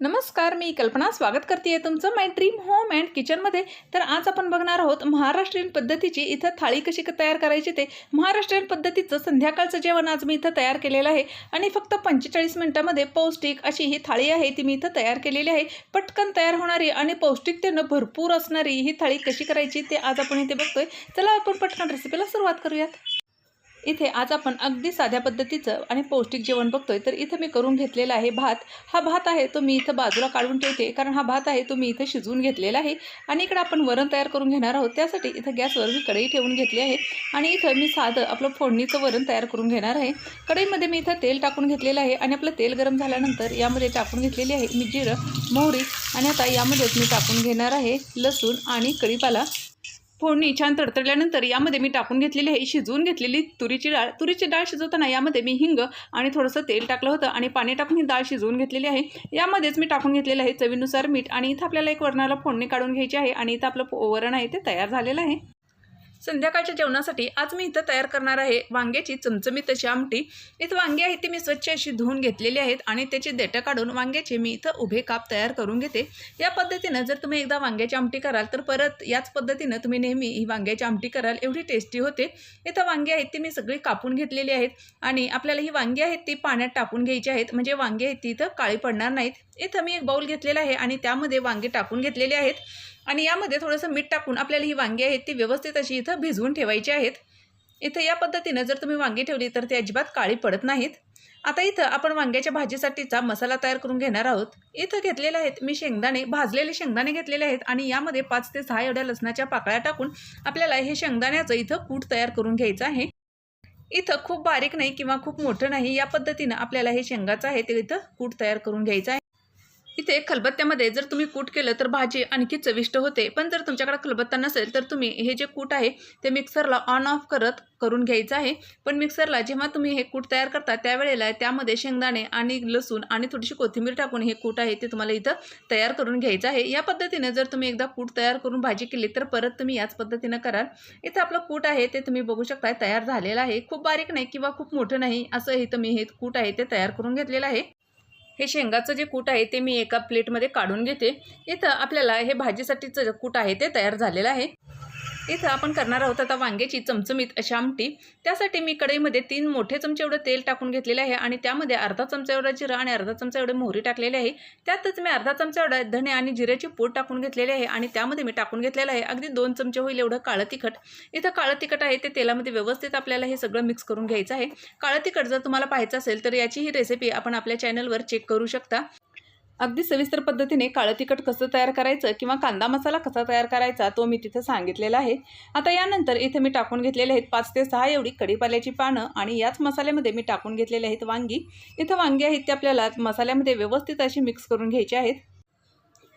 नमस्कार मी कल्पना. स्वागत करते आहे तुमचं माय ड्रीम होम अँड किचनमध्ये तर आज आपण बघणार आहोत महाराष्ट्रीयन पद्धतीची इथं थाळी कशी क- तयार करायची ते. महाराष्ट्रीयन पद्धतीचं संध्याकाळचं जेवण आज मी इथं तयार केलेलं आहे. आणि फक्त पंचेचाळीस मिनटामध्ये पौष्टिक अशी ही थाळी आहे ती मी इथं तयार केलेली आहे. पटकन तयार होणारी आणि पौष्टिकतेनं भरपूर असणारी ही थाळी कशी करायची ते आज आपण इथे बघतोय. चला आपण पटकन रेसिपीला सुरुवात करूयात. इथे आज आपण अगदी साध्या पद्धतीचं आणि पौष्टिक जेवण बघतोय. तर इथं मी करून घेतलेला आहे भात. हा भात आहे तो मी इथं बाजूला काढून ठेवते. कारण हा भात आहे तो मी इथं शिजवून घेतलेला आहे. आणि इकडं आपण वरण तयार करून घेणार आहोत. त्यासाठी इथं गॅसवर मी कढई ठेवून घेतली आहे. आणि इथं मी साधं आपलं फोडणीचं वरण तयार करून घेणार आहे. कढईमध्ये मी इथं तेल टाकून घेतलेलं आहे आणि आपलं तेल गरम झाल्यानंतर यामध्ये टाकून घेतलेली आहे मी जिरं मोहरी आणि आता यामध्येच मी टाकून घेणार आहे लसूण आणि कढीपाला. फोडणी छान तडतडल्यानंतर यामध्ये मी टाकून घेतलेली आहे शिजवून घेतलेली तुरीची डाळ. तुरीची डाळ शिजवताना यामध्ये मी हिंग आणि थोडंसं तेल टाकलं होतं आणि पाणी टाकून ही डाळ शिजवून घेतलेली आहे. यामध्येच मी टाकून घेतलेलं आहे चवीनुसार मीठ आणि इथं आपल्याला एक वरणाला फोडणी काढून घ्यायची आहे आणि इथं आपलं वरण आहे ते तयार झालेलं आहे. संध्याकाळच्या जेवणासाठी आज मी इथं तयार करणार आहे वांग्याची चमचमीत अशी आमटी. इथं वांगी आहेत ती मी स्वच्छ अशी धुवून घेतलेली आहेत आणि त्याची देठं काढून वांग्याचे मी इथं उभे काप तयार करून घेते. या पद्धतीनं जर तुम्ही एकदा वांग्याची आमटी कराल तर परत याच पद्धतीनं तुम्ही नेहमी ही वांग्याची आमटी कराल एवढी टेस्टी होते. इथं वांगी आहेत ती मी सगळी कापून घेतलेली आहेत आणि आपल्याला ही वांगी आहेत ती पाण्यात टाकून घ्यायची आहेत. म्हणजे वांगी आहेत ती इथं काळी पडणार नाहीत. इथं मी एक बाऊल घेतलेला आहे आणि त्यामध्ये वांगे टाकून घेतलेले आहेत. आणि यामध्ये थोडंसं मीठ टाकून आपल्याला ही वांगी आहेत ती व्यवस्थित अशी इथं भिजवून ठेवायची आहेत. इथं या पद्धतीनं जर तुम्ही वांगी ठेवली तर ती अजिबात काळी पडत नाहीत. आता इथं आपण वांग्याच्या भाजीसाठीचा मसाला तयार करून घेणार आहोत. इथं घेतलेले आहेत मी शेंगदाणे भाजलेले शेंगदाणे घेतलेले आहेत आणि यामध्ये पाच ते सहा एवढ्या लसणाच्या पाकळ्या टाकून आपल्याला हे शेंगदाण्याचं इथं कूट तयार करून घ्यायचं आहे. इथं खूप बारीक नाही किंवा खूप मोठं नाही या पद्धतीनं आपल्याला हे शेंगाचं आहे ते इथं कूट तयार करून घ्यायचं आहे. इथे खलबत्त्यामध्ये जर तुम्ही कूट केलं तर भाजी आणखी चविष्ट होते. पण जर तुमच्याकडे खलबत्ता नसेल तर तुम्ही हे जे कूट आहे ते मिक्सरला ऑन ऑफ करत करून घ्यायचं आहे. पण मिक्सरला जेव्हा तुम्ही हे कूट तयार करता त्यावेळेला त्यामध्ये शेंगदाणे आणि लसूण आणि थोडीशी कोथिंबीर टाकून हे कूट आहे ते तुम्हाला इथं तयार करून घ्यायचं आहे. या पद्धतीने जर तुम्ही एकदा कूट तयार करून भाजी केली तर परत तुम्ही याच पद्धतीनं कराल. इथं आपलं कूट आहे ते तुम्ही बघू शकता तयार झालेलं आहे. खूप बारीक नाही किंवा खूप मोठं नाही असं इथं मी हे कूट आहे ते तयार करून घेतलेलं आहे. हे शेंगाचं जे कूट आहे ते मी एका प्लेटमध्ये काढून घेते. इथं आपल्याला हे भाजीसाठीचं जे कूट आहे ते तयार झालेलं आहे. इथं आपण करणार आहोत आता वांग्याची चमचमीत अशी आमटी. त्यासाठी मी कढईमध्ये तीन मोठे चमचे एवढं तेल टाकून घेतलेले आहे आणि त्यामध्ये अर्धा चमचा एवढा जिरा आणि अर्धा चमचा एवढे मोहरी टाकलेली आहे. त्यातच मी अर्धा चमचा एवढा धणे आणि जिऱ्याची पूड टाकून घेतलेले आहे आणि त्यामध्ये मी टाकून घेतलेलं आहे अगदी दोन चमचे होईल एवढं काळं तिखट. इथं काळं तिखट आहे ते तेलामध्ये व्यवस्थित आपल्याला हे सगळं मिक्स करून घ्यायचं आहे. काळं तिखट जर तुम्हाला पाहायचं असेल तर याची ही रेसिपी आपण आपल्या चॅनलवर चेक करू शकता. अगदी सविस्तर पद्धतीने काळं तिखट कसं तयार करायचं किंवा कांदा मसाला कसा तयार करायचा तो मी तिथं सांगितलेला आहे. आता यानंतर इथे मी टाकून घेतलेले आहेत पाच ते सहा एवढी कढीपाल्याची पानं आणि याच मसाल्यामध्ये मी टाकून घेतलेले आहेत वांगी. इथं वांगी आहेत ते आपल्याला मसाल्यामध्ये व्यवस्थित अशी मिक्स करून घ्यायची आहेत.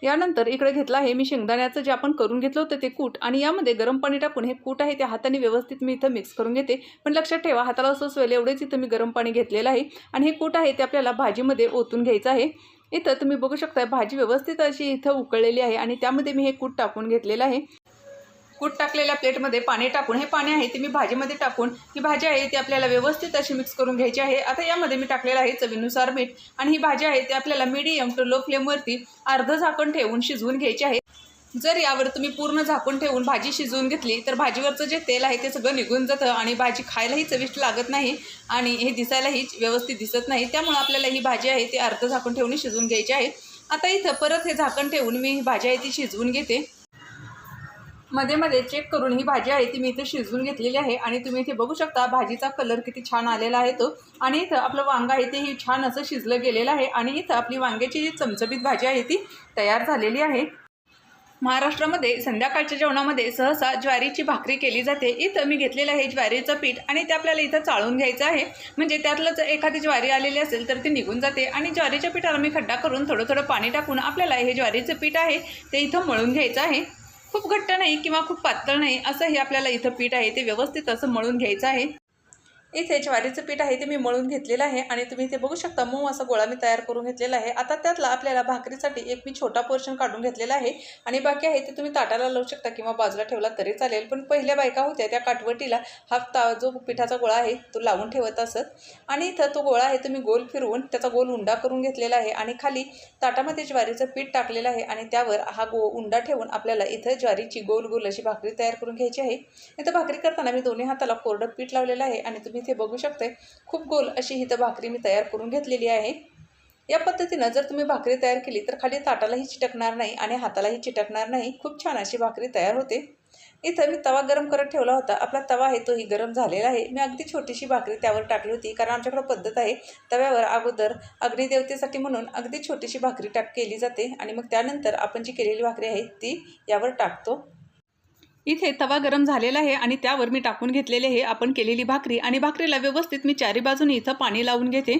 यानंतर इकडे घेतलं आहे मी शेंगदाण्याचं जे आपण करून घेतलं होतं ते कूट आणि यामध्ये गरम पाणी टाकून हे कूट आहे ते हाताने व्यवस्थित मी इथं मिक्स करून घेते. पण लक्षात ठेवा हाताला असं सोयलं एवढेच इथं मी गरम पाणी घेतलेलं आहे आणि हे कूट आहे ते आपल्याला भाजीमध्ये ओतून घ्यायचं आहे. इथं तुम्ही बघू शकता भाजी व्यवस्थित अशी इथं उकळलेली आहे आणि त्यामध्ये मी हे कूट टाकून घेतलेलं आहे. कूट टाकलेल्या प्लेटमध्ये पाणी टाकून हे पाणी आहे ते मी भाजीमध्ये टाकून ही भाजी आहे ती आपल्याला व्यवस्थित अशी मिक्स करून घ्यायची आहे. आता यामध्ये मी टाकलेलं आहे चवीनुसार मीठ आणि ही भाजी आहे ती आपल्याला मिडियम टू लो फ्लेमवरती अर्ध झाकण ठेवून शिजवून घ्यायची आहे. जर यावर तुम्ही पूर्ण झाकून ठेवून भाजी शिजवून घेतली तर भाजीवरचं जे तेल आहे ते सगळं निघून जातं आणि भाजी खायलाही चविष्ट लागत नाही आणि हे दिसायलाही व्यवस्थित दिसत नाही. त्यामुळे आपल्याला ही भाजी आहे ती अर्ध झाकून ठेवून शिजवून घ्यायची आहे. आता इथं परत हे झाकण ठेवून मी ही भाजी आहे ती शिजवून घेते. मध्ये मध्ये चेक करून ही भाजी आहे ती मी इथे शिजवून घेतलेली आहे आणि तुम्ही इथे बघू शकता भाजीचा कलर किती छान आलेला आहे तो. आणि इथं आपलं वांगं आहे तेही छान असं शिजलं गेलेलं आहे आणि इथं आपली वांग्याची जी चमचमीत भाजी आहे ती तयार झालेली आहे. महाराष्ट्रामध्ये संध्याकाळच्या जेवणामध्ये सहसा ज्वारीची भाकरी केली जाते. इथं मी घेतलेलं आहे ज्वारीचं पीठ आणि ते आपल्याला इथं चाळून घ्यायचं आहे. म्हणजे त्यातलं जर एखादी ज्वारी आलेली असेल तर ती निघून जाते आणि ज्वारीच्या पिठाला मी खड्डा करून थोडं थोडं पाणी टाकून आपल्याला हे ज्वारीचं पीठ आहे ते इथं मळून घ्यायचं आहे. खूप घट्ट नाही किंवा खूप पातळ नाही असं हे आपल्याला इथं पीठ आहे. ते व्यवस्थित असं मळून घ्यायचं आहे. इथे ज्वारीचं पीठ आहे ते मी मळून घेतलेलं आहे आणि तुम्ही इथे बघू शकता मऊ असा गोळा मी तयार करून घेतलेला आहे. आता त्यातला आपल्याला भाकरीसाठी एक मी छोटा पोर्शन काढून घेतलेला आहे आणि बाकी आहे ते तुम्ही ताटाला लावू शकता किंवा बाजूला ठेवला तरी चालेल. पण पहिल्या बायका होत्या त्या काटवटीला हा ता जो पिठाचा गोळा आहे तो लावून ठेवत असत. आणि इथं तो गोळा आहे तुम्ही गोल फिरवून त्याचा गोल उंडा करून घेतलेला आहे आणि खाली ताटामध्ये ज्वारीचं पीठ टाकलेलं आहे आणि त्यावर हा गो उंडा ठेवून आपल्याला इथं ज्वारीची गोल गोल अशी भाकरी तयार करून घ्यायची आहे. इथं भाकरी करताना मी दोन्ही हाताला कोरडं पीठ लावलेलं आहे आणि तुम्ही इथे बघू शकते. खूप गोल अशी इथं भाकरी मी तयार करून घेतलेली आहे. या पद्धतीनं जर तुम्ही भाकरी तयार केली तर खाली ताटालाही चिटकणार नाही आणि हातालाही चिटकणार नाही. खूप छान अशी भाकरी तयार होते. इथं मी तवा गरम करत ठेवला होता. आपला तवा आहे तोही गरम झालेला आहे. मी अगदी छोटीशी भाकरी त्यावर टाकली होती कारण आमच्याकडं पद्धत आहे. तव्यावर अगोदर अग्निदेवतेसाठी म्हणून अगदी छोटीशी भाकरी टाक केली जाते आणि मग त्यानंतर आपण जी केलेली भाकरी आहे ती यावर टाकतो. इथे तवा गरम झालेला आहे आणि त्यावर मी टाकून घेतलेले आहे. आपण केलेली भाकरी आणि भाकरीला व्यवस्थित मी चारी बाजूने इथं पाणी लावून घेते.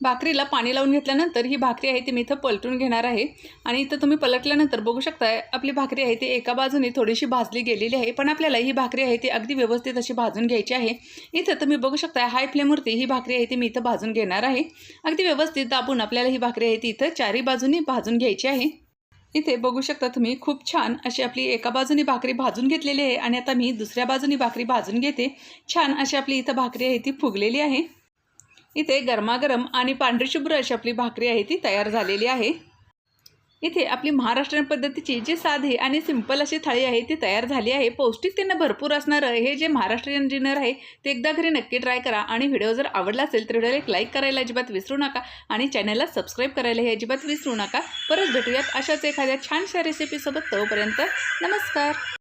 भाकरीला पाणी लावून घेतल्यानंतर ही भाकरी आहे ती मी इथं पलटून घेणार आहे. आणि इथं तुम्ही पलटल्यानंतर बघू शकताय आपली भाकरी आहे ती एका बाजूने थोडीशी भाजली गेलेली आहे. पण आपल्याला ही भाकरी आहे ती अगदी व्यवस्थित अशी भाजून घ्यायची आहे. इथं तुम्ही बघू शकता हाय फ्लेमवरती ही भाकरी आहे ती मी इथं भाजून घेणार आहे. अगदी व्यवस्थित दाबून आपल्याला ही भाकरी आहे ती इथं चारी बाजूने भाजून घ्यायची आहे. इथे बघू शकता तुम्ही खूप छान अशी आपली एका बाजूनी भाकरी भाजून घेतलेली आहे आणि आता मी दुसऱ्या बाजूनी भाकरी भाजून घेते. छान अशी आपली इथं भाकरी आहे ती फुगलेली आहे. इथे गरमागरम आणि पांढरीशुभ्र अशी आपली भाकरी आहे ती तयार झालेली आहे. इथे आपली महाराष्ट्रीयन पद्धतीची जी साधी आणि सिंपल अशी थाळी आहे ती तयार झाली आहे. पौष्टिकतेनं भरपूर असणारं हे जे महाराष्ट्रीयन डिनर आहे ते एकदा घरी नक्की ट्राय करा आणि व्हिडिओ जर आवडला असेल तर व्हिडिओला एक लाईक करायला अजिबात विसरू नका आणि चॅनलला सबस्क्राईब करायला हे अजिबात विसरू नका. परत भेटूयात अशाच एखाद्या छानशा रेसिपीसोबत तोपर्यंत नमस्कार.